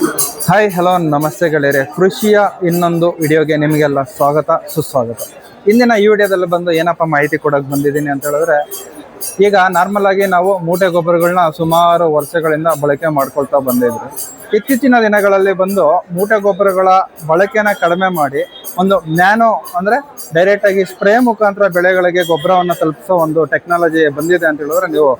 Hi hello ನಮಸ್ತೆ ಗೆಳೆಯರೆ. ಕೃಷಿಯ ಇನ್ನೊಂದು ವಿಡಿಯೋಗೆ ನಿಮಗೆಲ್ಲ ಸ್ವಾಗತ, ಸುಸ್ವಾಗತ. ಇಂದಿನ ಈ ವಿಡಿಯೋದಲ್ಲಿ ಬಂದು ಏನಪ್ಪ ಮಾಹಿತಿ ಕೊಡೋಕೆ ಬಂದಿದ್ದೀನಿ ಅಂತ ಹೇಳಿದ್ರೆ, ಈಗ ನಾರ್ಮಲ್ ಆಗಿ ನಾವು ಮೂಟೆ ಗೊಬ್ಬರಗಳನ್ನ ಸುಮಾರು ವರ್ಷಗಳಿಂದ ಬಳಕೆ ಮಾಡ್ಕೊಳ್ತಾ ಬಂದಿದ್ರು ಇತ್ತೀಚಿನ ದಿನಗಳಲ್ಲಿ ಬಂದು ಮೂಟೆ ಗೊಬ್ಬರಗಳ ಬಳಕೆನ ಕಡಿಮೆ ಮಾಡಿ ಒಂದು ನ್ಯಾನೋ ಅಂದರೆ ಡೈರೆಕ್ಟಾಗಿ ಸ್ಪ್ರೇ ಮುಖಾಂತರ ಬೆಳೆಗಳಿಗೆ ಗೊಬ್ಬರವನ್ನು ತಲುಪಿಸೋ ಒಂದು ಟೆಕ್ನಾಲಜಿ ಬಂದಿದೆ ಅಂತ ಹೇಳಿದ್ರೆ ನೀವು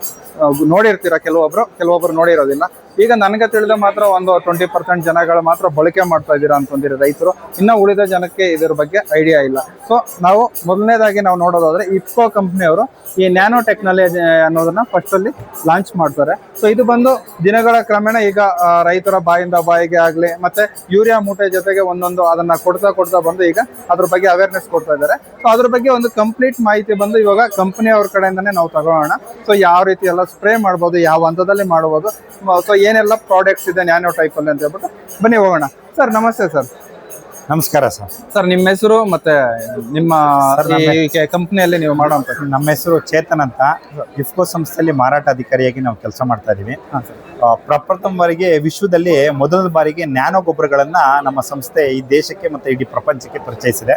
ನೋಡಿರ್ತೀರ ಕೆಲವೊಬ್ಬರು ಕೆಲವೊಬ್ರು ನೋಡಿರೋದಿಲ್ಲ. ಈಗ ನನಗೆ ತಿಳಿದ ಮಾತ್ರ ಒಂದು ಟ್ವೆಂಟಿ ಪರ್ಸೆಂಟ್ ಜನಗಳು ಮಾತ್ರ ಬಳಕೆ ಮಾಡ್ತಾ ಇದ್ದೀರಾ ಅಂತಂದಿರಿ ರೈತರು. ಇನ್ನು ಉಳಿದ ಜನಕ್ಕೆ ಇದರ ಬಗ್ಗೆ ಐಡಿಯಾ ಇಲ್ಲ. ಸೊ ನಾವು ಮೊದಲನೇದಾಗಿ ನಾವು ನೋಡೋದಾದ್ರೆ ಇಫ್ಕೋ ಕಂಪ್ನಿಯವರು ಈ ನ್ಯಾನೋ ಟೆಕ್ನಾಲಜಿ ಅನ್ನೋದನ್ನ ಫಸ್ಟ್ ಅಲ್ಲಿ ಲಾಂಚ್ ಮಾಡ್ತಾರೆ. ಸೊ ಇದು ಬಂದು ದಿನಗಳ ಕ್ರಮೇಣ ಈಗ ರೈತರ ಬಾಯಿಂದ ಬಾಯಿಗೆ ಆಗಲಿ, ಮತ್ತೆ ಯೂರಿಯಾ ಮೂಟೆ ಜೊತೆಗೆ ಒಂದೊಂದು ಅದನ್ನ ಕೊಡ್ತಾ ಕೊಡ್ತಾ ಬಂದು ಈಗ ಅದ್ರ ಬಗ್ಗೆ ಅವೇರ್ನೆಸ್ ಕೊಡ್ತಾ ಇದ್ದಾರೆ. ಸೊ ಅದ್ರ ಬಗ್ಗೆ ಒಂದು ಕಂಪ್ಲೀಟ್ ಮಾಹಿತಿ ಬಂದು ಇವಾಗ ಕಂಪನಿ ಅವ್ರ ಕಡೆಯಿಂದನೇ ನಾವು ತಗೋಣ ಸೊ ಯಾವ ರೀತಿ ಎಲ್ಲ ಸ್ಪ್ರೇ ಮಾಡ್ಬೋದು, ಯಾವ ಹಂತದಲ್ಲಿ ಮಾಡ್ಬೋದು. ಸೊ ಏನೆಲ್ಲ ಪ್ರಾಡಕ್ಟ್ಸ್ ಇದೆ ನ್ಯಾನೋ ಟೈಪಲ್ಲಿ ಅಂತ ಹೇಳ್ಬಿಟ್ಟು ಬನ್ನಿ ಹೋಗೋಣ. ಸರ್ ನಮಸ್ತೆ ಸರ್. ನಮಸ್ಕಾರ ಸರ್. ಸರ್ ನಿಮ್ಮ ಹೆಸರು ಮತ್ತೆ ನಿಮ್ಮ ಕಂಪ್ನಿಯಲ್ಲಿ ನೀವು ಮಾಡುವಂತ ನಮ್ಮ ಹೆಸರು ಚೇತನ್ ಅಂತ. ಇಫ್ಕೋ ಸಂಸ್ಥೆಯಲ್ಲಿ ಮಾರಾಟ ಅಧಿಕಾರಿಯಾಗಿ ನಾವು ಕೆಲಸ ಮಾಡ್ತಾ ಇದೀವಿ. ಪ್ರಪ್ರಥಮ ಬಾರಿಗೆ ವಿಶ್ವದಲ್ಲಿ ಮೊದಲ ಬಾರಿಗೆ ನ್ಯಾನೋ ಗೊಬ್ಬರಗಳನ್ನ ನಮ್ಮ ಸಂಸ್ಥೆ ಈ ದೇಶಕ್ಕೆ ಮತ್ತೆ ಇಡೀ ಪ್ರಪಂಚಕ್ಕೆ ಪರಿಚಯಿಸಿದೆ.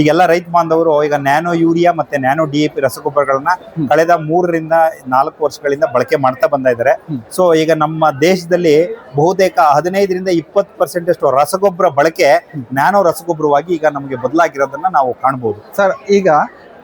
ಈಗೆಲ್ಲ ರೈತ ಬಾಂಧವರು ಈಗ ನ್ಯಾನೋ ಯೂರಿಯಾ ಮತ್ತೆ ನ್ಯಾನೋ ಡಿ ಎ ಪಿ ರಸಗೊಬ್ಬರಗಳನ್ನ ಕಳೆದ ಮೂರರಿಂದ ನಾಲ್ಕು ವರ್ಷಗಳಿಂದ ಬಳಕೆ ಮಾಡ್ತಾ ಬಂದ ಇದ್ದಾರೆ ಸೊ ಈಗ ನಮ್ಮ ದೇಶದಲ್ಲಿ ಬಹುತೇಕ ಹದಿನೈದರಿಂದ ಇಪ್ಪತ್ತು ಪರ್ಸೆಂಟ್ ಅಷ್ಟು ರಸಗೊಬ್ಬರ ಬಳಕೆ ನ್ಯಾನೋ ರಸಗೊಬ್ಬರವಾಗಿ ಈಗ ನಮಗೆ ಬದಲಾಗಿರೋದನ್ನ ನಾವು ಕಾಣಬಹುದು ಸರ್, ಈಗ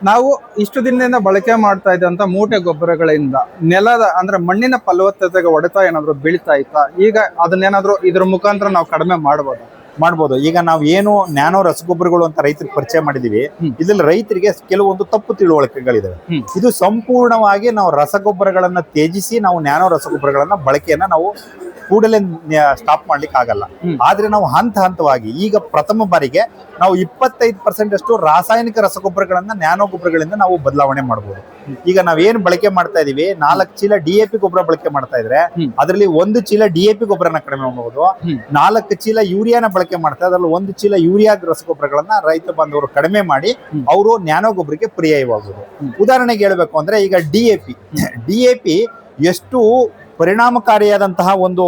ನಾವು ಇಷ್ಟು ದಿನದಿಂದ ಬಳಕೆ ಮಾಡ್ತಾ ಇದ್ದಂತ ಮೂಟೆ ಗೊಬ್ಬರಗಳಿಂದ ನೆಲದ ಅಂದ್ರೆ ಮಣ್ಣಿನ ಫಲವತ್ತತೆಗೆ ಹೊಡೆತ ಏನಾದ್ರು ಬೀಳ್ತಾ ಇತ್ತಾ? ಈಗ ಅದನ್ನೇನಾದ್ರೂ ಇದ್ರ ಮುಖಾಂತರ ನಾವು ಕಡಿಮೆ ಮಾಡ್ಬೋದು? ಮಾಡ್ಬೋದು ಈಗ ನಾವು ಏನು ನ್ಯಾನೋ ರಸಗೊಬ್ಬರಗಳು ಅಂತ ರೈತರಿಗೆ ಪರಿಚಯ ಮಾಡಿದೀವಿ. ಇದ್ರಲ್ಲಿ ರೈತರಿಗೆ ಕೆಲವೊಂದು ತಪ್ಪು ತಿಳುವಳಿಕೆಗಳಿದಾವೆ. ಇದು ಸಂಪೂರ್ಣವಾಗಿ ನಾವು ರಸಗೊಬ್ಬರಗಳನ್ನ ತ್ಯಜಿಸಿ ನಾವು ನ್ಯಾನೋ ರಸಗೊಬ್ಬರಗಳನ್ನ ಬಳಕೆಯನ್ನ ನಾವು ಕೂಡಲೇ ಸ್ಟಾಪ್ ಮಾಡ್ಲಿಕ್ಕೆ ಆಗಲ್ಲ. ಆದ್ರೆ ನಾವು ಹಂತ ಹಂತವಾಗಿ ಈಗ ಪ್ರಥಮ ಬಾರಿಗೆ ನಾವು ಇಪ್ಪತ್ತೈದು ಪರ್ಸೆಂಟ್ ಅಷ್ಟು ರಾಸಾಯನಿಕ ರಸಗೊಬ್ಬರಗಳನ್ನ ನ್ಯಾನೋ ಗೊಬ್ಬರಗಳಿಂದ ನಾವು ಬದಲಾವಣೆ ಮಾಡಬಹುದು ಈಗ ನಾವೇನ್ ಬಳಕೆ ಮಾಡ್ತಾ ಇದೀವಿ ನಾಲ್ಕು ಚೀಲ ಡಿ ಎ ಪಿ ಗೊಬ್ಬರ ಬಳಕೆ ಮಾಡ್ತಾ ಇದ್ರೆ. ಅದರಲ್ಲಿ ಒಂದು ಚೀಲ ಡಿ ಎ ಪಿ ಗೊಬ್ಬರನ ಕಡಿಮೆ ಮಾಡಬಹುದು. ನಾಲ್ಕು ಚೀಲ ಯೂರಿಯಾನ ಬಳಕೆ ಮಾಡ್ತಾರೆ. ಅದರಲ್ಲಿ ಒಂದು ಚೀಲ ಯೂರಿಯಾ ರಸಗೊಬ್ಬರಗಳನ್ನ ರೈತ ಬಂದವರು ಕಡಿಮೆ ಮಾಡಿ ಅವರು ನ್ಯಾನೋ ಗೊಬ್ಬರಕ್ಕೆ ಪರ್ಯಾಯವಾಗುವುದು. ಉದಾಹರಣೆಗೆ ಹೇಳ್ಬೇಕು ಅಂದ್ರೆ ಈಗ D A P D A P ಎಷ್ಟು ಪರಿಣಾಮಕಾರಿಯಾದಂತಹ ಒಂದು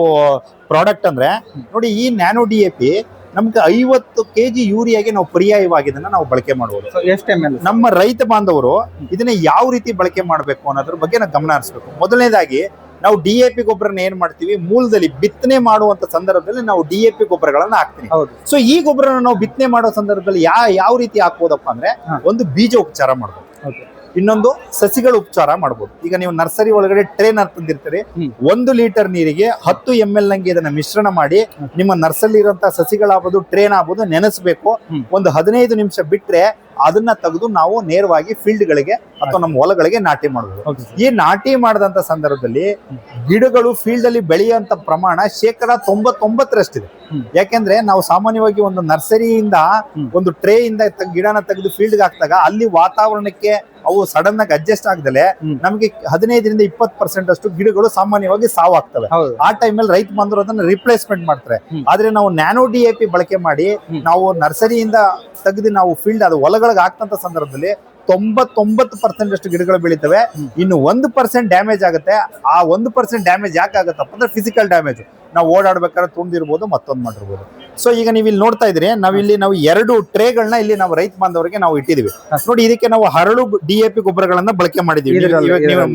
ಪ್ರಾಡಕ್ಟ್ ಅಂದ್ರೆ ನೋಡಿ ಈ ನ್ಯಾನೋ ಡಿ ಎ ಪಿ ನಮ್ಗೆ ಐವತ್ತು ಕೆ ಜಿ ಯೂರಿಯಾಗೆ ನಾವು ಪರ್ಯಾಯವಾಗಿ ಇದನ್ನ ನಾವು ಬಳಕೆ ಮಾಡಬಹುದು ನಮ್ಮ ರೈತ ಬಾಂಧವರು ಇದನ್ನ ಯಾವ ರೀತಿ ಬಳಕೆ ಮಾಡಬೇಕು ಅನ್ನೋದ್ರ ಬಗ್ಗೆ ನಾವು ಗಮನ ಹರಿಸಬೇಕು. ಮೊದಲನೇದಾಗಿ ನಾವು ಡಿ ಎ ಪಿ ಗೊಬ್ಬರನ ಏನ್ ಮಾಡ್ತೀವಿ? ಮೂಲದಲ್ಲಿ ಬಿತ್ತನೆ ಮಾಡುವಂತ ಸಂದರ್ಭದಲ್ಲಿ ನಾವು ಡಿ ಎ ಪಿ ಗೊಬ್ಬರಗಳನ್ನ ಹಾಕ್ತೀವಿ. ಹೌದು. ಸೊ ಈ ಗೊಬ್ಬರನ ನಾವು ಬಿತ್ತನೆ ಮಾಡೋ ಸಂದರ್ಭದಲ್ಲಿ ಯಾವ ಯಾವ ರೀತಿ ಹಾಕ್ಬೋದಪ್ಪ ಅಂದ್ರೆ ಒಂದು ಬೀಜ ಉಪಚಾರ ಮಾಡ್ಬೋದು. ಇನ್ನೊಂದು ಸಸಿಗಳ ಉಪಚಾರ ಮಾಡ್ಬೋದು. ಈಗ ನೀವು ನರ್ಸರಿ ಒಳಗಡೆ ಟ್ರೇನ್ ತಂದಿರ್ತೀರಿ. ಒಂದು ಲೀಟರ್ ನೀರಿಗೆ ಹತ್ತು ಎಂ ಎಲ್ ನಂಗೆ ಇದನ್ನ ಮಿಶ್ರಣ ಮಾಡಿ ನಿಮ್ಮ ನರ್ಸರಿ ಇರುವಂತಹ ಸಸಿಗಳಾಗ್ಬೋದು ಟ್ರೇನ್ ಆಗ್ಬೋದು ನೆನೆಸಬೇಕು. ಒಂದು ಹದಿನೈದು ನಿಮಿಷ ಬಿಟ್ರೆ ಅದನ್ನ ತೆಗೆದು ನಾವು ನೇರವಾಗಿ ಫೀಲ್ಡ್ ಗಳಿಗೆ ಅಥವಾ ನಮ್ಮ ಹೊಲಗಳಿಗೆ ನಾಟಿ ಮಾಡಬಹುದು ಈ ನಾಟಿ ಮಾಡಿದಂತ ಸಂದರ್ಭದಲ್ಲಿ ಗಿಡಗಳು ಫೀಲ್ಡ್ ಅಲ್ಲಿ ಬೆಳೆಯುವಂತ ಪ್ರಮಾಣ ಶೇಕಡ ತೊಂಬತ್ತೊಂಬತ್ತರಷ್ಟಿದೆ. ಯಾಕೆಂದ್ರೆ ನಾವು ಸಾಮಾನ್ಯವಾಗಿ ಒಂದು ನರ್ಸರಿಯಿಂದ. ಒಂದು ಟ್ರೇ ಇಂದ ಗಿಡನ ತೆಗೆದು ಫೀಲ್ಡ್ ಹಾಕಿದಾಗ ಅಲ್ಲಿ ವಾತಾವರಣಕ್ಕೆ ಅವು ಸಡನ್ ಆಗಿ ಅಡ್ಜಸ್ಟ್ ಆಗದಲೆ. ನಮಗೆ ಹದಿನೈದರಿಂದ ಇಪ್ಪತ್ತು ಪರ್ಸೆಂಟ್ ಅಷ್ಟು ಗಿಡಗಳು ಸಾಮಾನ್ಯವಾಗಿ ಸಾವಾಗ್ತವೆ ಆ ಟೈಮಲ್ಲಿ ರೈತ ಬಂದರು ಅದನ್ನ ರಿಪ್ಲೇಸ್ಮೆಂಟ್ ಮಾಡ್ತಾರೆ. ಆದ್ರೆ ನಾವು ನ್ಯಾನೋ ಡಿ ಎ ಪಿ ಬಳಕೆ ಮಾಡಿ. ನಾವು ನರ್ಸರಿಯಿಂದ ತೆಗೆದು ನಾವು ಫೀಲ್ಡ್ ಅದು ಹೊಲಗಳಿಗೆ ಹಾಕ್ತಂತ ಸಂದರ್ಭದಲ್ಲಿ ತೊಂಬತ್ತೊಂಬತ್ತು ಪರ್ಸೆಂಟ್ ಅಷ್ಟು ಗಿಡಗಳು ಬೆಳಿತವೆ. ಇನ್ನು ಒಂದು ಪರ್ಸೆಂಟ್ ಡ್ಯಾಮೇಜ್ ಆಗುತ್ತೆ. ಆ ಒಂದು ಪರ್ಸೆಂಟ್ ಡ್ಯಾಮೇಜ್ ಯಾಕೆ ಆಗುತ್ತಪ್ಪ ಅಂದ್ರೆ ಫಿಸಿಕಲ್ ಡ್ಯಾಮೇಜ್ ನಾವು ಓಡಾಡ್ಬೇಕಾದ್ರೆ ತುಂಬಿರ್ಬೋದು ಮತ್ತೊಂದು ಮಾಡಿರ್ಬೋದು. ಸೊ ಈಗ ನೀವು ಇಲ್ಲಿ ನೋಡ್ತಾ ಇದ್ರಿ ನಾವಿಲ್ಲಿ ನಾವು ಎರಡು ಟ್ರೇಗಳನ್ನ ಇಲ್ಲಿ ನಾವು ರೈತ ಬಾಂಧವರಿಗೆ ನಾವು ಇಟ್ಟಿದೀವಿ. ನೋಡಿ ಇದಕ್ಕೆ ನಾವು ಹರಳು ಡಿ ಎ ಪಿ ಗೊಬ್ಬರಗಳನ್ನ ಬಳಕೆ ಮಾಡಿದೀವಿ.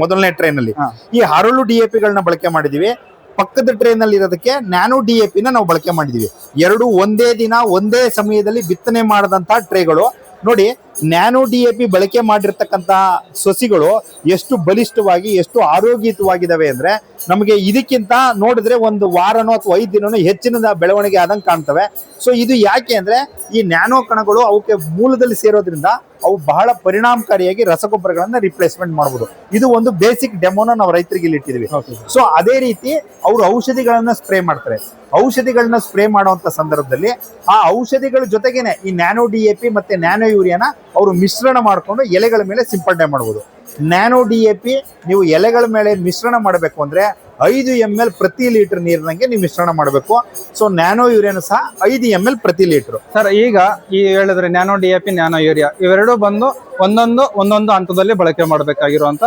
ಮೊದಲನೇ ಟ್ರೈನ್ ಅಲ್ಲಿ ಈ ಹರಳು ಡಿ ಎ ಪಿಗಳನ್ನ ಬಳಕೆ ಮಾಡಿದೀವಿ. ಪಕ್ಕದ ಟ್ರೈನ್ ಅಲ್ಲಿ ಇರೋದಕ್ಕೆ ನ್ಯಾನೋ ಡಿ ಎ ಪಿನ ನಾವು ಬಳಕೆ ಮಾಡಿದೀವಿ. ಎರಡು ಒಂದೇ ದಿನ ಒಂದೇ ಸಮಯದಲ್ಲಿ ಬಿತ್ತನೆ ಮಾಡಿದಂತಹ ಟ್ರೇಗಳು. ನೋಡಿ ನ್ಯಾನೋ ಡಿ ಎ ಪಿ ಬಳಕೆ ಮಾಡಿರ್ತಕ್ಕಂತಹ ಸಸಿಗಳು ಎಷ್ಟು ಬಲಿಷ್ಠವಾಗಿ ಎಷ್ಟು ಆರೋಗ್ಯಯುತವಾಗಿದ್ದಾವೆ ಅಂದ್ರೆ ನಮಗೆ ಇದಕ್ಕಿಂತ ನೋಡಿದ್ರೆ ಒಂದು ವಾರನೋ ಅಥವಾ ಐದು ದಿನನೋ ಹೆಚ್ಚಿನ ಬೆಳವಣಿಗೆ ಆದಂಗೆ ಕಾಣ್ತವೆ. ಸೊ ಇದು ಯಾಕೆ ಅಂದ್ರೆ ಈ ನ್ಯಾನೋ ಕಣಗಳು ಅವಕ್ಕೆ ಮೂಲದಲ್ಲಿ ಸೇರೋದ್ರಿಂದ ಅವು ಬಹಳ ಪರಿಣಾಮಕಾರಿಯಾಗಿ ರಸಗೊಬ್ಬರಗಳನ್ನ ರಿಪ್ಲೇಸ್ಮೆಂಟ್ ಮಾಡಬಹುದು ಇದು ಒಂದು ಬೇಸಿಕ್ ಡೆಮೋನ ನಾವು ರೈತರಿಗೆ ಇಲ್ಲಿ ಇಟ್ಟಿದ್ವಿ ಸೊ ಅದೇ ರೀತಿ ಅವರು ಔಷಧಿಗಳನ್ನ ಸ್ಪ್ರೇ ಮಾಡ್ತಾರೆ. ಔಷಧಿಗಳನ್ನ ಸ್ಪ್ರೇ ಮಾಡುವಂತ ಸಂದರ್ಭದಲ್ಲಿ ಆ ಔಷಧಿಗಳ ಜೊತೆಗೇನೆ ಈ ನ್ಯಾನೋ ಡಿ ಎ ಪಿ ಮತ್ತೆ ನ್ಯಾನೋ ಯೂರಿಯಾನ ಅವರು ಮಿಶ್ರಣ ಮಾಡಿಕೊಂಡು ಎಲೆಗಳ ಮೇಲೆ ಸಿಂಪಡಣೆ ಮಾಡಬಹುದು ನ್ಯಾನೋ ಡಿ ಎ ಪಿ ನೀವು ಎಲೆಗಳ ಮೇಲೆ ಮಿಶ್ರಣ ಮಾಡಬೇಕು ಅಂದ್ರೆ ಐದು ಎಂ ಎಲ್ ಪ್ರತಿ ಲೀಟರ್ ನೀರಿನಂಗೆ ನೀವು ಮಿಶ್ರಣ ಮಾಡಬೇಕು. ಸೊ ನ್ಯಾನೋ ಯೂರಿಯಾನು ಸಹ ಐದು ಎಂ ಎಲ್ ಪ್ರತಿ ಲೀಟರ್. ಸರ್ ಈಗ ಈ ಹೇಳಿದ್ರೆ nano D A P nano urea, ಇವೆರಡು ಬಂದು ಒಂದೊಂದು ಒಂದೊಂದು ಹಂತದಲ್ಲಿ ಬಳಕೆ ಮಾಡಬೇಕಾಗಿರುವಂತ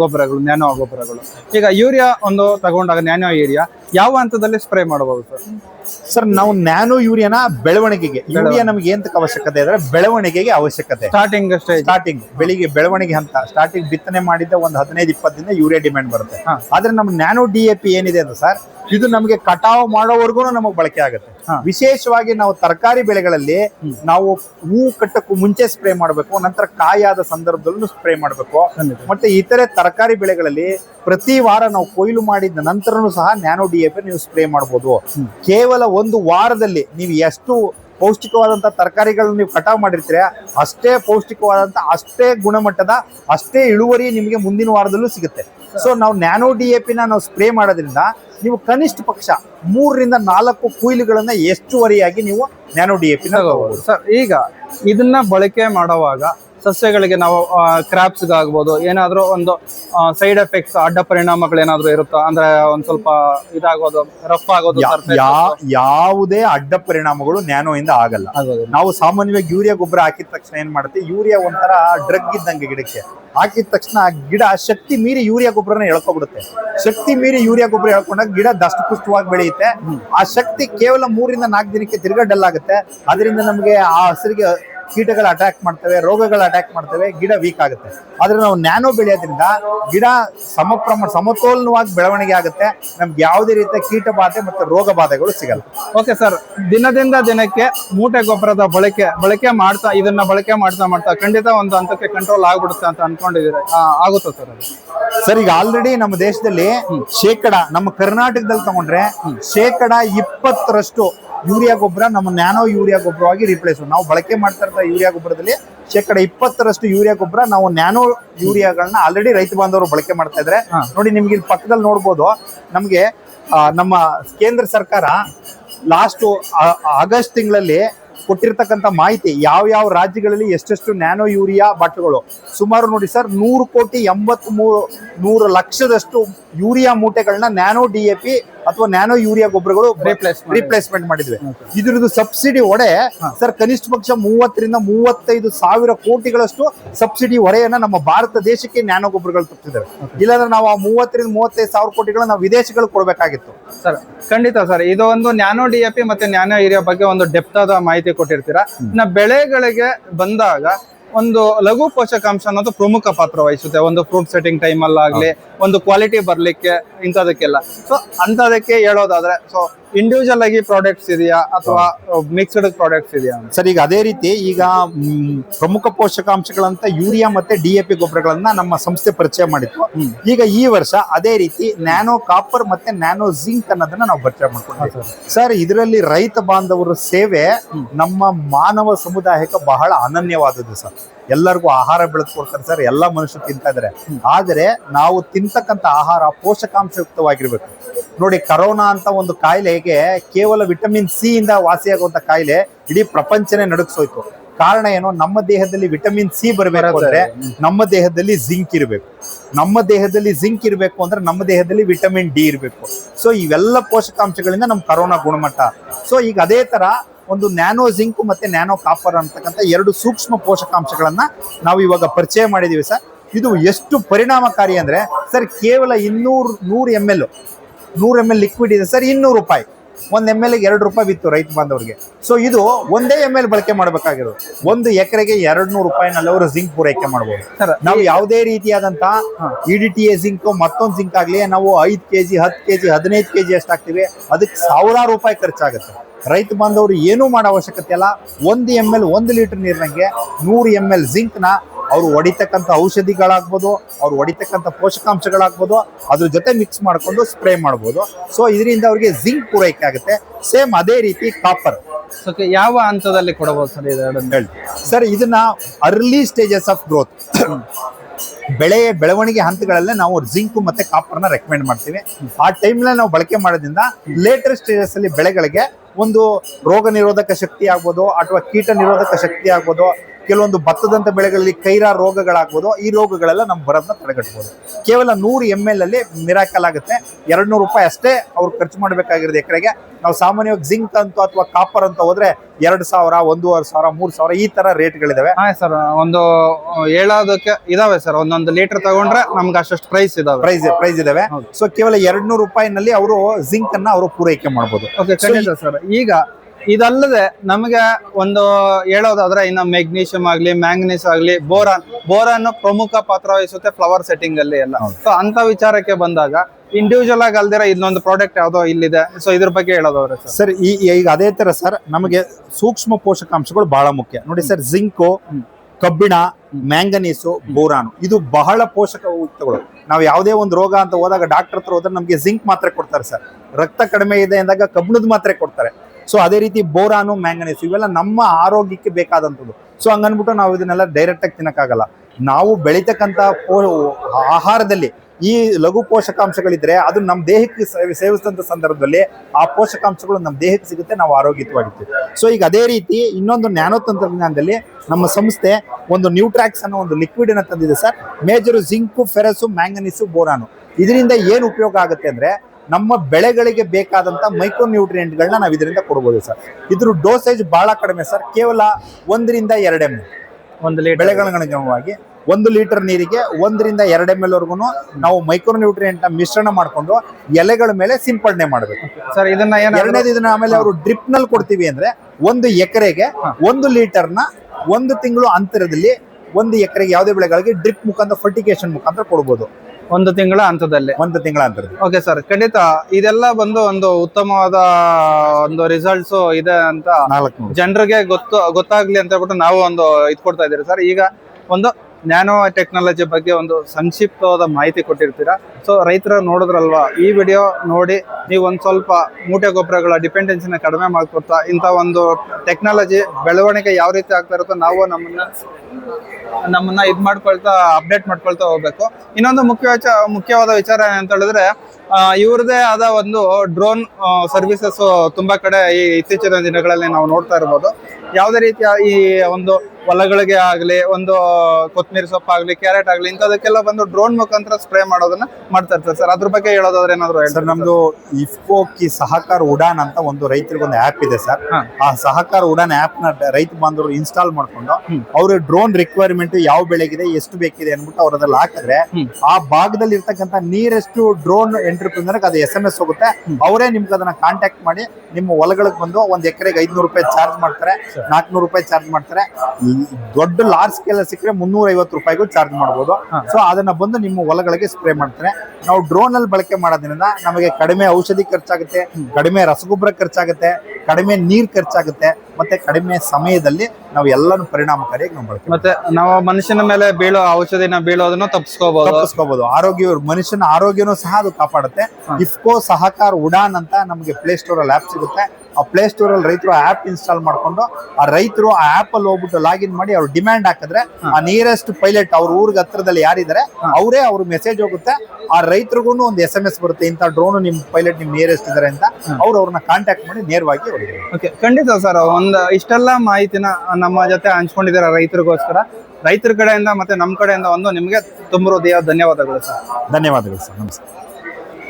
ಗೊಬ್ಬರಗಳು ನ್ಯಾನೋ ಗೊಬ್ಬರಗಳು ಈಗ ಯೂರಿಯಾ ಒಂದು ತಗೊಂಡಾಗ ನ್ಯಾನೋ ಯೂರಿಯಾ, ಯಾವ ಹಂತದಲ್ಲಿ ಸ್ಪ್ರೇ ಮಾಡಬಹುದು ಸರ್ ಸರ್ ನಾವು ನ್ಯಾನೋ ಯೂರಿಯಾನ ಬೆಳವಣಿಗೆಗೆ ಯೂರಿಯಾ ನಮ್ಗೆ ಏನ್ ಅವಶ್ಯಕತೆ ಅಂದ್ರೆ ಬೆಳವಣಿಗೆಗೆ ಅವಶ್ಯಕತೆ. ಸ್ಟಾರ್ಟಿಂಗ್ ಸ್ಟಾರ್ಟಿಂಗ್ ಬೆಳಿಗ್ಗೆ ಬೆಳವಣಿಗೆ ಹಂತ ಸ್ಟಾರ್ಟಿಂಗ್ ಬಿತ್ತನೆ ಮಾಡಿದ್ದ ಒಂದ್ ಹದಿನೈದು ಇಪ್ಪತ್ತು ದಿನ ಯೂರಿಯಾ ಡಿಮ್ಯಾಂಡ್ ಬರುತ್ತೆ. ಆದ್ರೆ ನಮ್ ನ್ಯಾನೋ ಡಿ ಎ ಪಿ ಏನಿದೆ ಅಂತ ಸರ್ ಇದು ನಮಗೆ ಕಟಾವು ಮಾಡೋವರೆಗೂ ನಮಗೆ ಬಳಕೆ ಆಗುತ್ತೆ. ವಿಶೇಷವಾಗಿ ನಾವು ತರಕಾರಿ ಬೆಳೆಗಳಲ್ಲಿ ನಾವು ಹೂ ಕಟ್ಟಕ್ಕೂ ಮುಂಚೆ ಸ್ಪ್ರೇ ಮಾಡಬೇಕು ನಂತರ ಕಾಯಾದ ಸಂದರ್ಭದಲ್ಲೂ ಸ್ಪ್ರೇ ಮಾಡಬೇಕು. ಮತ್ತೆ ಇತರೆ ತರಕಾರಿ ಬೆಳೆಗಳಲ್ಲಿ ಪ್ರತಿ ವಾರ ನಾವು ಕೊಯ್ಲು ಮಾಡಿದ ನಂತರನೂ ಸಹ ನ್ಯಾನೋ ಡಿ ಎ ಪಿ ನೀವು ಸ್ಪ್ರೇ ಮಾಡಬಹುದು ಕೇವಲ ಒಂದು ವಾರದಲ್ಲಿ ನೀವು ಎಷ್ಟು ಪೌಷ್ಟಿಕವಾದಂಥ ತರಕಾರಿಗಳನ್ನ ನೀವು ಕಟಾವು ಮಾಡಿರ್ತೀರ, ಅಷ್ಟೇ ಪೌಷ್ಟಿಕವಾದಂಥ ಅಷ್ಟೇ ಗುಣಮಟ್ಟದ, ಅಷ್ಟೇ ಇಳುವರಿ ನಿಮಗೆ ಮುಂದಿನ ವಾರದಲ್ಲೂ ಸಿಗುತ್ತೆ. ಸೊ ನಾವು ನ್ಯಾನೋ ಡಿ ಎ ಪಿನ ನಾವು ಸ್ಪ್ರೇ ಮಾಡೋದ್ರಿಂದ ನೀವು ಕನಿಷ್ಠ ಪಕ್ಷ ಮೂರರಿಂದ ನಾಲ್ಕು ಕುಯ್ಲುಗಳನ್ನ ಎಷ್ಟುವರಿಯಾಗಿ ನೀವು ನ್ಯಾನೋ ಡಿ ಎ ಪಿನ ಸರ್, ಈಗ ಇದನ್ನ ಬಳಕೆ ಮಾಡುವಾಗ ಸಸ್ಯಗಳಿಗೆ ನಾವು ಕ್ರಾಪ್ಸ್ ಏನಾದರೂ ಏನಾದ್ರೂ ಒಂದು ಸೈಡ್ ಎಫೆಕ್ಟ್ಸ್ ಅಡ್ಡ ಪರಿಣಾಮಗಳು ಏನಾದರೂ ಇರುತ್ತಾ? ಅಂದ್ರೆ ಒಂದು ಸ್ವಲ್ಪ ಇದಾಗೋದು ರಫ್ ಆಗೋದು ಯಾವುದೇ ಅಡ್ಡ ಪರಿಣಾಮಗಳು ನ್ಯಾನೋಯಿಂದ ಇಂದ ಆಗಲ್ಲ. ನಾವು ಸಾಮಾನ್ಯವಾಗಿ ಯೂರಿಯಾ ಗೊಬ್ಬರ ಹಾಕಿದ ತಕ್ಷಣ ಏನ್ ಮಾಡುತ್ತೆ? ಯೂರಿಯಾ ಒಂಥರ ಡ್ರಗ್ ಇದ್ದಂಗೆ ಗಿಡಕ್ಕೆ. ಹಾಕಿದ ತಕ್ಷಣ ಆ ಗಿಡ ಶಕ್ತಿ ಮೀರಿ ಯೂರಿಯಾ ಗೊಬ್ಬರನ ಎಳ್ಕೊಬಿಡುತ್ತೆ. ಶಕ್ತಿ ಮೀರಿ ಯೂರಿಯಾ ಗೊಬ್ಬರ ಎಳ್ಕೊಂಡಾಗ ಗಿಡ ದಷ್ಟಪುಷ್ಟವಾಗಿ ಬೆಳೆಯುತ್ತೆ. ಆ ಶಕ್ತಿ ಕೇವಲ ಮೂರಿಂದ ನಾಲ್ಕು ದಿನಕ್ಕೆ ತಿರ್ಗಾ ಡಲ್ ಆಗುತ್ತೆ. ಅದರಿಂದ ನಮಗೆ ಆ ಹಸಿರಿಗೆ ಕೀಟಗಳು ಅಟ್ಯಾಕ್ ಮಾಡ್ತವೆ ರೋಗಗಳು ಅಟ್ಯಾಕ್ ಮಾಡ್ತವೆ ಗಿಡ ವೀಕ್ ಆಗುತ್ತೆ. ಆದರೆ ನಾವು ನ್ಯಾನೋ ಬೆಳೆಯೋದ್ರಿಂದ ಗಿಡ ಸಮ ಪ್ರಮಾಣ ಸಮತೋಲನವಾಗಿ ಬೆಳವಣಿಗೆ ಆಗುತ್ತೆ. ನಮ್ಗೆ ಯಾವುದೇ ರೀತಿಯ ಕೀಟ ಬಾಧೆ ಮತ್ತು ರೋಗ ಬಾಧೆಗಳು ಸಿಗಲ್ಲ. ಓಕೆ ಸರ್ ದಿನದಿಂದ ದಿನಕ್ಕೆ ಮೂಟೆ ಗೊಬ್ಬರದ ಬಳಕೆ ಬಳಕೆ ಮಾಡ್ತಾ ಇದನ್ನ ಬಳಕೆ ಮಾಡ್ತಾ ಮಾಡ್ತಾ ಖಂಡಿತ ಒಂದು ಹಂತಕ್ಕೆ ಕಂಟ್ರೋಲ್ ಆಗ್ಬಿಡುತ್ತೆ ಅಂತ ಅನ್ಕೊಂಡಿದ್ದೀರಿ? ಆಗುತ್ತಾ ಸರ್ ಅದು? ಸರ್ ಈಗ ಆಲ್ರೆಡಿ ನಮ್ಮ ದೇಶದಲ್ಲಿ ಶೇಕಡ ನಮ್ಮ ಕರ್ನಾಟಕದಲ್ಲಿ ತಗೊಂಡ್ರೆ ಶೇಕಡ ಇಪ್ಪತ್ತರಷ್ಟು ಯೂರಿಯಾ ಗೊಬ್ಬರ ನಮ್ಮ ನ್ಯಾನೋ ಯೂರಿಯಾ ಗೊಬ್ಬರವಾಗಿ ರಿಪ್ಲೇಸ್ ನಾವು ಬಳಕೆ ಮಾಡ್ತಾ ಇರೋ ಯೂರಿಯಾ ಗೊಬ್ಬರದಲ್ಲಿ ಶೇಕಡ ಇಪ್ಪತ್ತರಷ್ಟು ಯೂರಿಯಾ ಗೊಬ್ಬರ ನಾವು ನ್ಯಾನೋ ಯೂರಿಯಾಗಳನ್ನ ಆಲ್ರೆಡಿ ರೈತ ಬಾಂಧವರು ಬಳಕೆ ಮಾಡ್ತಾ ಇದ್ರೆ. ನೋಡಿ ನಿಮ್ಗೆ ಇಲ್ಲಿ ಪಕ್ಕದಲ್ಲಿ ನೋಡ್ಬೋದು ನಮ್ಗೆ ನಮ್ಮ ಕೇಂದ್ರ ಸರ್ಕಾರ ಲಾಸ್ಟ್ ಆಗಸ್ಟ್ ತಿಂಗಳಲ್ಲಿ ಕೊಟ್ಟಿರ್ತಕ್ಕಂಥ ಮಾಹಿತಿ ಯಾವ ಯಾವ ರಾಜ್ಯಗಳಲ್ಲಿ ಎಷ್ಟೆಷ್ಟು ನ್ಯಾನೋ ಯೂರಿಯಾ ಬಾಟ್ಲುಗಳು. ಸುಮಾರು ನೋಡಿ ಸರ್ ನೂರು ಕೋಟಿ ಎಂಬತ್ ಮೂರು ನೂರು ಲಕ್ಷದಷ್ಟು ಯೂರಿಯಾ ಮೂಟೆಗಳನ್ನ ನ್ಯಾನೋ ಡಿ ಎ ಪಿ ಅಥವಾ ನ್ಯಾನೋ ಯೂರಿಯಾ ಗೊಬ್ಬರಗಳು ರಿಪ್ಲೇಸ್ಮೆಂಟ್ ಮಾಡಿದ್ವಿ. ಇದ್ರದ್ದು ಸಬ್ಸಿಡಿ ಹೊಡೆ ಸರ್ ಕನಿಷ್ಠ ಪಕ್ಷ ಮೂವತ್ತರಿಂದ ಮೂವತ್ತೈದು ಸಾವಿರ ಕೋಟಿಗಳಷ್ಟು ಸಬ್ಸಿಡಿ ಹೊರೆಯನ್ನ ನಮ್ಮ ಭಾರತ ದೇಶಕ್ಕೆ ನ್ಯಾನೋ ಗೊಬ್ಬರಗಳು ತಪ್ಪಿದ್ದಾರೆ ಇಲ್ಲಾಂದ್ರೆ ನಾವು ಆ ಮೂವತ್ತರಿಂದ ಮೂವತ್ತೈದು ಸಾವಿರ ಕೋಟಿಗಳನ್ನ ನಾವು ವಿದೇಶಗಳಿಗೆ ಕೊಡಬೇಕಾಗಿತ್ತು. ಸರ್ ಖಂಡಿತ ಸರ್ ಇದು ಒಂದು ನ್ಯಾನೋ ಡಿ ಎ ಪಿ ಮತ್ತೆ ನ್ಯಾನೋ ಏರಿಯಾ ಬಗ್ಗೆ ಒಂದು ಡೆಪ್ತ್ ಆದ ಮಾಹಿತಿ ಕೊಟ್ಟಿರ್ತೀರಾ? ಇನ್ನ ಬೆಳೆಗಳಿಗೆ ಬಂದಾಗ ಒಂದು ಲಘು ಪೋಷಕಾಂಶ ಅನ್ನೋದು ಪ್ರಮುಖ ಪಾತ್ರ ವಹಿಸುತ್ತೆ. ಒಂದು ಫ್ರೂಟ್ ಸೆಟ್ಟಿಂಗ್ ಟೈಮ್ ಅಲ್ಲಾಗ್ಲಿ ಒಂದು ಕ್ವಾಲಿಟಿ ಬರಲಿಕ್ಕೆ ಇಂಥದಕ್ಕೆಲ್ಲ. ಸೊ ಅಂತದಕ್ಕೆ ಹೇಳೋದಾದ್ರೆ ಸೊ ಇಂಡಿವಿಜುವಲ್ ಆಗಿ ಪ್ರಾಡಕ್ಟ್ಸ್ ಇದೆಯಾ ಅಥವಾ ಮಿಕ್ಸ್ಡ್ ಪ್ರಾಡಕ್ಟ್ಸ್ ಇದೆಯಾ? ಸರ್ ಈಗ ಅದೇ ರೀತಿ ಈಗ ಪ್ರಮುಖ ಪೋಷಕಾಂಶಗಳಂತ ಯೂರಿಯಾ ಮತ್ತೆ ಡಿ ಎ ಪಿ ಗೊಬ್ಬರಗಳನ್ನ ನಮ್ಮ ಸಂಸ್ಥೆ ಪರಿಚಯ ಮಾಡಿತ್ತು. ಈಗ ಈ ವರ್ಷ ಅದೇ ರೀತಿ ನ್ಯಾನೋ ಕಾಪರ್ ಮತ್ತೆ ನ್ಯಾನೋ ಜಿಂಕ್ ಅನ್ನೋದನ್ನ ನಾವು ಪರಿಚಯ ಮಾಡ್ಕೊಂಡಿದ್ದೀವಿ. ಸರ್. ಇದರಲ್ಲಿ ರೈತ ಬಾಂಧವರ ಸೇವೆ ನಮ್ಮ ಮಾನವ ಸಮುದಾಯಕ್ಕೆ ಬಹಳ ಅನನ್ಯವಾದದ್ದು ಸರ್. ಎಲ್ಲರಿಗೂ ಆಹಾರ ಬೆಳೆದುಕೊಡ್ತಾರೆ ಸರ್ ಎಲ್ಲ ಮನುಷ್ಯರು ತಿಂತಾ ಇದ್ದಾರೆ. ಆದರೆ ನಾವು ತಿಂತಕ್ಕಂಥ ಆಹಾರ ಪೋಷಕಾಂಶಯುಕ್ತವಾಗಿರ್ಬೇಕು. ನೋಡಿ ಕರೋನಾ ಅಂತ ಒಂದು ಕಾಯಿಲೆಗೆ ಕೇವಲ ವಿಟಮಿನ್ ಸಿ ಇಂದ ವಾಸಿಯಾಗುವಂತ ಕಾಯಿಲೆ ಇಡೀ ಪ್ರಪಂಚನೇ ನಡುಗಿಸೋಯ್ತು ಕಾರಣ ಏನು? ನಮ್ಮ ದೇಹದಲ್ಲಿ ವಿಟಮಿನ್ ಸಿ ಬರಬೇಕು ಅಂದ್ರೆ ನಮ್ಮ ದೇಹದಲ್ಲಿ ಜಿಂಕ್ ಇರಬೇಕು. ನಮ್ಮ ದೇಹದಲ್ಲಿ ಜಿಂಕ್ ಇರಬೇಕು ಅಂದ್ರೆ ನಮ್ಮ ದೇಹದಲ್ಲಿ ವಿಟಮಿನ್ ಡಿ ಇರಬೇಕು. ಸೊ ಇವೆಲ್ಲ ಪೋಷಕಾಂಶಗಳಿಂದ ನಮ್ಮ ಕರೋನಾ ಗುಣಮಟ್ಟ. ಸೊ ಈಗ ಅದೇ ತರ ಒಂದು ನ್ಯಾನೋ ಜಿಂಕ್ ಮತ್ತೆ ನ್ಯಾನೋ ಕಾಪರ್ ಅಂತಕ್ಕಂಥ ಎರಡು ಸೂಕ್ಷ್ಮ ಪೋಷಕಾಂಶಗಳನ್ನ ನಾವು ಇವಾಗ ಪರಿಚಯ ಮಾಡಿದೀವಿ ಸರ್. ಇದು ಎಷ್ಟು ಪರಿಣಾಮಕಾರಿ ಅಂದ್ರೆ ಸರ್ ಕೇವಲ ಇನ್ನೂರು ನೂರು ಎಂ ಎಲ್ ನೂರು ಎಂ ಎಲ್ ಲಿಕ್ವಿಡ್ ಇದೆ. ಸರ್ ಇನ್ನೂರು ರೂಪಾಯಿ. ಒಂದು ಎಂ ಎಲ್ ಎರಡು ರೂಪಾಯಿ ಬಿತ್ತು ರೈತ ಬಾಂಧವರಿಗೆ. ಸೊ ಇದು ಒಂದೇ ಎಂ ಎಲ್ ಬಳಕೆ ಮಾಡಬೇಕಾಗಿರೋದು. ಒಂದು ಎಕರೆಗೆ ಎರಡು ನೂರು ರೂಪಾಯಿನಲ್ಲಿ ಅವರು ಜಿಂಕ್ ಪೂರೈಕೆ ಮಾಡಬಹುದು ಸರ್ ನಾವು ಯಾವುದೇ ರೀತಿಯಾದಂತ E D T A zinc ಮತ್ತೊಂದು ಜಿಂಕ್ ಆಗಲಿ ನಾವು ಐದ್ ಕೆಜಿ ಹತ್ತು ಕೆಜಿ ಹದಿನೈದು ಕೆಜಿ ಹಾಕ್ತೀವಿ. ಅದಕ್ಕೆ ಸಾವಿರಾರು ರೂಪಾಯಿ ಖರ್ಚಾಗುತ್ತೆ. ರೈತ ಬಾಂಧವರು ಏನೂ ಮಾಡೋ ಅವಶ್ಯಕತೆ ಇಲ್ಲ. ಒಂದು ಎಂ ಎಲ್ ಒಂದು ಲೀಟರ್ ನೀರಿನಂಗೆ ನೂರು ಎಂ ಎಲ್ ಜಿಂಕ್ನ ಅವರು ಹೊಡಿತಕ್ಕಂಥ ಔಷಧಿಗಳಾಗ್ಬೋದು ಅವ್ರು ಹೊಡಿತಕ್ಕಂಥ ಪೋಷಕಾಂಶಗಳಾಗ್ಬೋದು ಅದ್ರ ಜೊತೆ ಮಿಕ್ಸ್ ಮಾಡಿಕೊಂಡು ಸ್ಪ್ರೇ ಮಾಡ್ಬೋದು. ಸೊ ಇದರಿಂದ ಅವ್ರಿಗೆ ಜಿಂಕ್ ಪೂರೈಕೆ ಆಗುತ್ತೆ. ಸೇಮ್ ಅದೇ ರೀತಿ ಕಾಪರ್ ಸೊ ಯಾವ ಹಂತದಲ್ಲಿ ಕೊಡಬಹುದು ಸರ್ ಹೇಳಿ. ಸರ್ ಇದನ್ನ ಅರ್ಲಿ ಸ್ಟೇಜಸ್ ಆಫ್ ಗ್ರೋತ್ ಬೆಳೆಯ ಬೆಳವಣಿಗೆ ಹಂತಗಳಲ್ಲೇ ನಾವು ಜಿಂಕ್ ಮತ್ತೆ ಕಾಪರ್ನ ರೆಕಮೆಂಡ್ ಮಾಡ್ತೀವಿ. ಆ ಟೈಮ್ನಲ್ಲಿ ನಾವು ಬಳಕೆ ಮಾಡೋದ್ರಿಂದ ಲೇಟರ್ ಸ್ಟೇಜಸ್ ಅಲ್ಲಿ ಬೆಳೆಗಳಿಗೆ ಒಂದು ರೋಗ ನಿರೋಧಕ ಶಕ್ತಿ ಆಗ್ಬೋದು ಅಥವಾ ಕೀಟ ನಿರೋಧಕ ಶಕ್ತಿ ಆಗ್ಬೋದು. ಕೆಲವೊಂದು ಭತ್ತದಂತ ಬೆಳೆಗಳಲ್ಲಿ ಕೈರ ರೋಗಗಳಾಗ್ಬೋದು ಈ ರೋಗಗಳೆಲ್ಲ ನಾವು ಬರೋದನ್ನ ತಡೆಗಟ್ಬೋದು. ಕೇವಲ ನೂರು ಎಂ ಎಲ್ ಅಲ್ಲಿ ಮಿರಾಕಲ್ ಆಗುತ್ತೆ. ಎರಡು ನೂರು ರೂಪಾಯಿ ಅಷ್ಟೇ ಅವ್ರು ಖರ್ಚು ಮಾಡಬೇಕಾಗಿರೋದು ಎಕರೆಗೆ. ನಾವು ಸಾಮಾನ್ಯವಾಗಿ ಜಿಂಕ್ ಅಂತ ಅಥವಾ ಕಾಪರ್ ಅಂತ ಹೋದ್ರೆ ಎರಡು ಸಾವಿರ ಒಂದೂವರೆ ಸಾವಿರ ಮೂರು ಸಾವಿರ ಈ ತರ ರೇಟ್ಗಳಿದಾವೆ. ಹಾ ಸರ್ ಒಂದು ಹೇಳೋದಕ್ಕೆ ಇದಾವೆ ಸರ್. ಒಂದೊಂದು ಲೀಟರ್ ತಗೊಂಡ್ರೆ ನಮ್ಗೆ ಅಷ್ಟು ಪ್ರೈಸ್ ಇದಾವೆ. ಪ್ರೈಸ್ ಪ್ರೈಸ್ ಇದಾವೆ. ಸೊ ಕೇವಲ ಎರಡ್ ನೂರು ರೂಪಾಯಿನಲ್ಲಿ ಅವರು ಜಿಂಕ್ ಅನ್ನ ಅವರು ಪೂರೈಕೆ ಮಾಡಬಹುದು ಸರ್. ಈಗ ಇದಲ್ಲದೆ ನಮಗೆ ಒಂದು ಹೇಳೋದಾದ್ರೆ ಇನ್ನು ಮೆಗ್ನೀಷಿಯಂ ಆಗಲಿ ಮ್ಯಾಂಗನೀಸ್ ಆಗಲಿ ಬೋರಾನ್ ಬೋರಾನ್ ಪ್ರಮುಖ ಪಾತ್ರ ವಹಿಸುತ್ತೆ ಫ್ಲವರ್ ಸೆಟ್ಟಿಂಗ್ ಅಲ್ಲಿ ಎಲ್ಲ. ಸೊ ಅಂತ ವಿಚಾರಕ್ಕೆ ಬಂದಾಗ ಇಂಡಿವಿಜುವಲ್ ಆಗಿ ಅಲ್ದಿರ ಇನ್ನೊಂದು ಪ್ರಾಡಕ್ಟ್ ಯಾವ್ದೋ ಇಲ್ಲಿದೆ. ಸೊ ಇದ್ರ ಬಗ್ಗೆ ಹೇಳೋದವ್ರೆ ಸರ್ ಸರ್ ಈ ಈಗ ಅದೇ ತರ ಸರ್ ನಮಗೆ ಸೂಕ್ಷ್ಮ ಪೋಷಕಾಂಶಗಳು ಬಹಳ ಮುಖ್ಯ. ನೋಡಿ ಸರ್ ಜಿಂಕು ಕಬ್ಬಿಣ ಮ್ಯಾಂಗನೀಸು ಬೋರಾನು. ಇದು ಬಹಳ ಪೋಷಕ ಪೋಷಕಯುಕ್ತಗಳು. ನಾವು ಯಾವುದೇ ಒಂದು ರೋಗ ಅಂತ ಹೋದಾಗ ಡಾಕ್ಟರ್ ಹತ್ರ ಹೋದ್ರೆ ನಮಗೆ ಜಿಂಕ್ ಮಾತ್ರೆ ಕೊಡ್ತಾರೆ ಸರ್ ರಕ್ತ ಕಡಿಮೆ ಇದೆ ಅಂದಾಗ ಕಬ್ಬಿಣದ ಮಾತ್ರೆ ಕೊಡ್ತಾರೆ. ಸೊ ಅದೇ ರೀತಿ ಬೋರಾನು, ಮ್ಯಾಂಗನೀಸ್, ಇವೆಲ್ಲ ನಮ್ಮ ಆರೋಗ್ಯಕ್ಕೆ ಬೇಕಾದಂಥದ್ದು. ಸೊ ಹಂಗನ್ಬಿಟ್ಟು ನಾವು ಇದನ್ನೆಲ್ಲ ಡೈರೆಕ್ಟ್ ಆಗಿ ತಿನ್ನಕ್ಕಾಗಲ್ಲ. ನಾವು ಬೆಳೀತಕ್ಕಂಥ ಆಹಾರದಲ್ಲಿ ಈ ಲಘು ಪೋಷಕಾಂಶಗಳಿದ್ರೆ ಅದು ನಮ್ಮ ದೇಹಕ್ಕೆ ಸೇವಿ- ಸೇವಿಸಿದಂಥ ಸಂದರ್ಭದಲ್ಲಿ ಆ ಪೋಷಕಾಂಶಗಳು ನಮ್ಮ ದೇಹಕ್ಕೆ ಸಿಗುತ್ತೆ, ನಾವು ಆರೋಗ್ಯವಾಗಿರ್ತೀವಿ. ಸೊ ಈಗ ಅದೇ ರೀತಿ ಇನ್ನೊಂದು ನ್ಯಾನೋ ತಂತ್ರಜ್ಞಾನದಲ್ಲಿ ನಮ್ಮ ಸಂಸ್ಥೆ ಒಂದು ನ್ಯೂಟ್ರಾಕ್ಸ್ ಅನ್ನೋ ಒಂದು ಲಿಕ್ವಿಡ್ ಅನ್ನ ತಂದಿದೆ sir. Major zinc ferrous manganese boron ಇದರಿಂದ ಏನು ಉಪಯೋಗ ಆಗುತ್ತೆ ಅಂದ್ರೆ ನಮ್ಮ ಬೆಳೆಗಳಿಗೆ ಬೇಕಾದಂತ ಮೈಕ್ರೋ ನ್ಯೂಟ್ರಿಯೆಂಟ್ಗಳನ್ನ ನಾವು ಇದರಿಂದ ಕೊಡ್ಬೋದು ಸರ್. ಇದ್ರ ಡೋಸೇಜ್ ಬಹಳ ಕಡಿಮೆ ಸರ್. ಕೇವಲ ಒಂದರಿಂದ ಎರಡು ಎಂ ಒಂದು ಲೀಟರ್. ಬೆಳೆಗಳನುಗುಣವಾಗಿ ಒಂದು ಲೀಟರ್ ನೀರಿಗೆ ಒಂದರಿಂದ ಎರಡು ಎಂ ಎಲ್ ವರ್ಗು ನಾವು ಮೈಕ್ರೋ ನ್ಯೂಟ್ರಿಯೆಂಟ್ನ ಮಿಶ್ರಣ ಮಾಡ್ಕೊಂಡು ಎಲೆಗಳ ಮೇಲೆ ಸಿಂಪಡಣೆ ಮಾಡಬೇಕು. ಸರ್ ಇದನ್ನ ಎರಡನೇದು ಇದನ್ನ ಆಮೇಲೆ ಅವರು ಡ್ರಿಪ್ನಲ್ಲಿ ಕೊಡ್ತೀವಿ ಅಂದ್ರೆ ಒಂದು ಎಕರೆಗೆ ಒಂದು ಲೀಟರ್ನ ಒಂದು ತಿಂಗಳು ಅಂತರದಲ್ಲಿ ಒಂದು ಎಕರೆಗೆ ಯಾವುದೇ ಬೆಳೆಗಳಿಗೆ ಡ್ರಿಪ್ ಮುಖಾಂತರ ಫರ್ಟಿಕೇಶನ್ ಮುಖಾಂತರ ಕೊಡ್ಬೋದು. ಒಂದು ತಿಂಗಳ ಹಂತದಲ್ಲಿ. ಒಂದು ತಿಂಗಳ ಅಂತರದಲ್ಲಿ ಓಕೆ ಸರ್ ಖಂಡಿತ ಇದೆಲ್ಲ ಬಂದು ಒಂದು ಉತ್ತಮವಾದ ಒಂದು ರಿಸಲ್ಟ್ಸ್ ಇದೆ ಅಂತ ನಾಲ್ಕು. ಜನರಿಗೆ ಗೊತ್ತು ಗೊತ್ತಾಗ್ಲಿ ಅಂತ ಹೇಳ್ಬಿಟ್ಟು ನಾವು ಒಂದು ಇದು ಕೊಡ್ತಾ ಇದ್ದೀರಿ ಸರ್ ಈಗ ಒಂದು ನ್ಯಾನೋ ಟೆಕ್ನಾಲಜಿ ಬಗ್ಗೆ ಒಂದು ಸಂಕ್ಷಿಪ್ತವಾದ ಮಾಹಿತಿ ಕೊಟ್ಟಿರ್ತೀರಾ? ಸೊ ರೈತರ ನೋಡಿದ್ರಲ್ವಾ? ಈ ವಿಡಿಯೋ ನೋಡಿ ನೀವು ಒಂದು ಸ್ವಲ್ಪ ಮೂಟೆ ಗೊಬ್ಬರಗಳ ಡಿಪೆಂಡೆನ್ಸಿನ ಕಡಿಮೆ ಮಾಡ್ಕೊಳ್ತಾ ಇಂಥ ಒಂದು ಟೆಕ್ನಾಲಜಿ ಬೆಳವಣಿಗೆ ಯಾವ ರೀತಿ ಆಗ್ತಾ ಇರುತ್ತೋ ನಾವು ನಮ್ಮನ್ನ ನಮ್ಮನ್ನ ಇದು ಮಾಡ್ಕೊಳ್ತಾ ಅಪ್ಡೇಟ್ ಮಾಡ್ಕೊಳ್ತಾ ಹೋಗ್ಬೇಕು. ಇನ್ನೊಂದು ಮುಖ್ಯ ಮುಖ್ಯವಾದ ವಿಚಾರ ಏನಂತ ಹೇಳಿದ್ರೆ ಇವ್ರದೇ ಆದ ಒಂದು ಡ್ರೋನ್ ಸರ್ವಿಸಸ್ ತುಂಬಾ ಕಡೆ ಈ ಇತ್ತೀಚಿನ ದಿನಗಳಲ್ಲಿ ನಾವು ನೋಡ್ತಾ ಇರ್ಬೋದು. ಯಾವುದೇ ರೀತಿಯ ಈ ಒಂದು ಹೊಲಗಳಿಗೆ ಆಗಲಿ ಒಂದು ಕೊತ್ತಂಬರಿ ಸೊಪ್ಪು ಆಗಲಿ ಕ್ಯಾರೆಟ್ ಆಗಲಿ ಇಂಥದಕ್ಕೆಲ್ಲ ಬಂದು ಡ್ರೋನ್ ಮುಖಾಂತರ ಸ್ಪ್ರೇ ಮಾಡೋದನ್ನ ಮಾಡ್ತಾ ಇರ್ತಾರೆ ಸರ್. ಅದ್ರ ಬಗ್ಗೆ ಹೇಳೋದಾದ್ರೆ ಏನಾದ್ರು ಸರ್ ನಮ್ದು ಇಫ್ಕೋಕಿ ಸಹಕಾರ ಉಡಾನ್ ಅಂತ ಒಂದು ರೈತರಿಗೆ ಒಂದು ಆಪ್ ಇದೆ ಸರ್. ಆ ಸಹಕಾರ ಉಡಾನ್ ಆಪ್ನ ರೈತ ಬಾಂಧವರು ಇನ್ಸ್ಟಾಲ್ ಮಾಡ್ಕೊಂಡು ಅವರು ಡ್ರೋನ್ ರಿಕ್ವೈರ್ಮೆಂಟ್ ಯಾವ ಬೆಳೆಗಿದೆ ಎಷ್ಟು ಬೇಕಿದೆ ಅನ್ಬಿಟ್ಟು ಅವ್ರ ಅದ್ರಲ್ಲಿ ಹಾಕಿದ್ರೆ. ಆ ಭಾಗದಲ್ಲಿ ಇರ್ತಕ್ಕಂಥ ನೀರೆಷ್ಟು ಡ್ರೋನ್ ಎಂಟ್ರಪ್ರಿನರ್ ಅದು ಎಸ್ ಎಂ ಎಸ್ ಹೋಗುತ್ತೆ ಅವರೇ ನಿಮ್ಗೆ ಅದನ್ನ ಕಾಂಟ್ಯಾಕ್ಟ್ ಮಾಡಿ ನಿಮ್ಮ ಹೊಲಗಳಿಗೆ ಬಂದು ಒಂದ್ ಎಕರೆಗೆ ಐದ್ನೂರು ರೂಪಾಯಿ ಚಾರ್ಜ್ ಮಾಡ್ತಾರೆ. ನಾಲ್ಕನೂರು ರೂಪಾಯಿ ಚಾರ್ಜ್ ಮಾಡ್ತಾರೆ. ದೊಡ್ಡ ಲಾರ್ಜ್ ಸ್ಕೇಲ್ ಸಿಕ್ಕರೆ ಮುನ್ನೂರ ಐವತ್ತು ರೂಪಾಯಿಗೂ ಚಾರ್ಜ್ ಮಾಡ್ಬೋದು. ಹಾ. ಸೊ ಅದನ್ನ ಬಂದು ನಿಮ್ಮ ಹೊಲಗಳಿಗೆ ಸ್ಪ್ರೇ ಮಾಡ್ತಾರೆ. ನಾವು ಡ್ರೋನ್ ಅಲ್ಲಿ ಬಳಕೆ ಮಾಡೋದ್ರಿಂದ ನಮಗೆ ಕಡಿಮೆ ಔಷಧಿ ಖರ್ಚಾಗುತ್ತೆ ಕಡಿಮೆ ರಸಗೊಬ್ಬರ ಖರ್ಚಾಗುತ್ತೆ ಕಡಿಮೆ ನೀರ್ ಖರ್ಚಾಗುತ್ತೆ ಮತ್ತೆ ಕಡಿಮೆ ಸಮಯದಲ್ಲಿ ನಾವು ಎಲ್ಲಾನು ಪರಿಣಾಮಕಾರಿಯಾಗಿ ನಾವು ಬಳಕೆ ಮತ್ತೆ ನಾವು ಮನುಷ್ಯನ ಮೇಲೆ ಬೀಳೋ ಔಷಧಿನ ಬೀಳೋದನ್ನು ತಪ್ಪಿಸ್ಕೋಬಹುದು ತಪ್ಪಿಸ್ಕೋಬಹುದು ಆರೋಗ್ಯ ಮನುಷ್ಯನ ಆರೋಗ್ಯನೂ ಸಹ ಅದು ಕಾಪಾಡುತ್ತೆ. ಇಫ್ಕೋ ಸಹಕಾರ ಉಡಾನ್ ಅಂತ ನಮಗೆ ಪ್ಲೇ ಸ್ಟೋರ್ ಅಲ್ಲಿ ಆಪ್ ಸಿಗುತ್ತೆ. ಆ ಪ್ಲೇ ಸ್ಟೋರ್ ಅಲ್ಲಿ ರೈತರು ಆಪ್ ಇನ್ಸ್ಟಾಲ್ ಮಾಡ್ಕೊಂಡು ಆ ರೈತರು ಆ ಆಪ್ ಅಲ್ಲಿ ಹೋಗ್ಬಿಟ್ಟು ಲಾಗಿನ್ ಮಾಡಿ ಅವ್ರು ಡಿಮ್ಯಾಂಡ್ ಹಾಕಿದ್ರೆ ಆ ನಿಯರೆಸ್ಟ್ ಪೈಲಟ್ ಅವ್ರ ಊರಿಗೆ ಹತ್ರದಲ್ಲಿ ಯಾರಿದ್ದಾರೆ ಅವರೇ ಅವ್ರ ಮೆಸೇಜ್ ಹೋಗುತ್ತೆ. ಆ ರೈತರಿಗೂ ಒಂದು ಎಸ್ ಎಂ ಎಸ್ ಬರುತ್ತೆ ಇಂಥ ಡ್ರೋನ್ ನಿಮ್ಮ ಪೈಲಟ್ ನಿಮ್ಮ ನಿಯರೆಸ್ಟ್ ಇದಾರೆ ಅಂತ ಅವ್ರು ಅವ್ರನ್ನ ಕಾಂಟ್ಯಾಕ್ಟ್ ಮಾಡಿ ನೇರವಾಗಿ ಓಕೆ ಖಂಡಿತ ಸರ್ ಒಂದು ಇಷ್ಟೆಲ್ಲ ಮಾಹಿತಿನ ನಮ್ಮ ಜೊತೆ ಹಂಚ್ಕೊಂಡಿದ್ದಾರೆ ರೈತರಿಗೋಸ್ಕರ. ರೈತರ ಕಡೆಯಿಂದ ಮತ್ತೆ ನಮ್ಮ ಕಡೆಯಿಂದ ಒಂದು ನಿಮಗೆ ತುಂಬ ಹೃದಯ ಧನ್ಯವಾದಗಳು ಸರ್. ಧನ್ಯವಾದಗಳು ಸರ್ ನಮಸ್ಕಾರ.